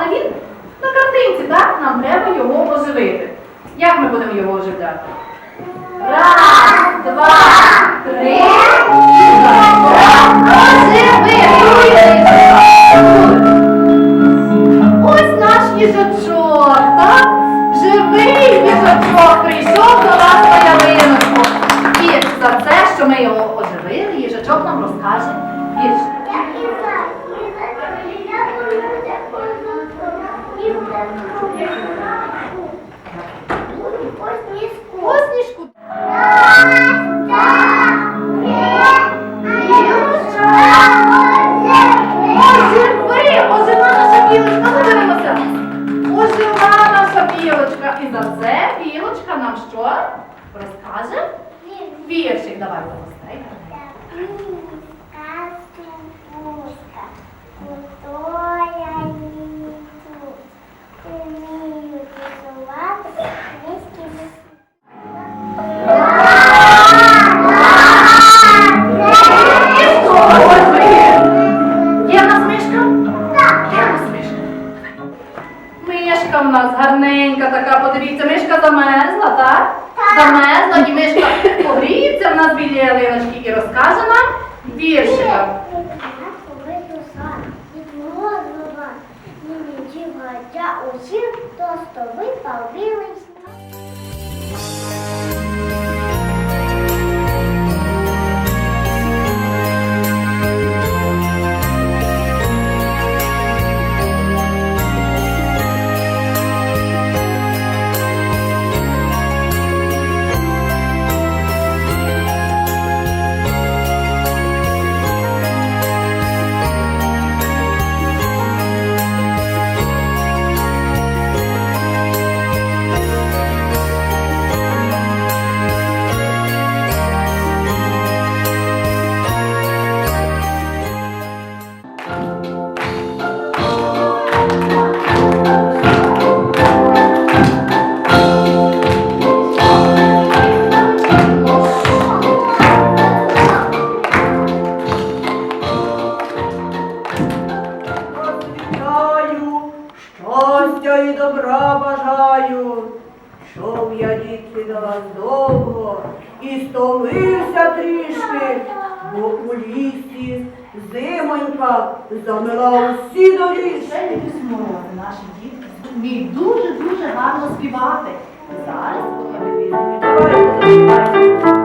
але він на картинці, так? Нам треба його оживити. Як ми будемо його оживляти? Раз, два, три, їжачок, Thank you. Замерзла мишка погріється в нас біля ялиночки і розкаже нам віршика. Усіх тостовий палбілий сніг. І добра бажаю, Йшов я дітки до вас довго і стомився трішки, бо у лісі зимонька замила усі доріжки. Ще письмо наші дітки вміють дуже-дуже гарно співати. Зараз я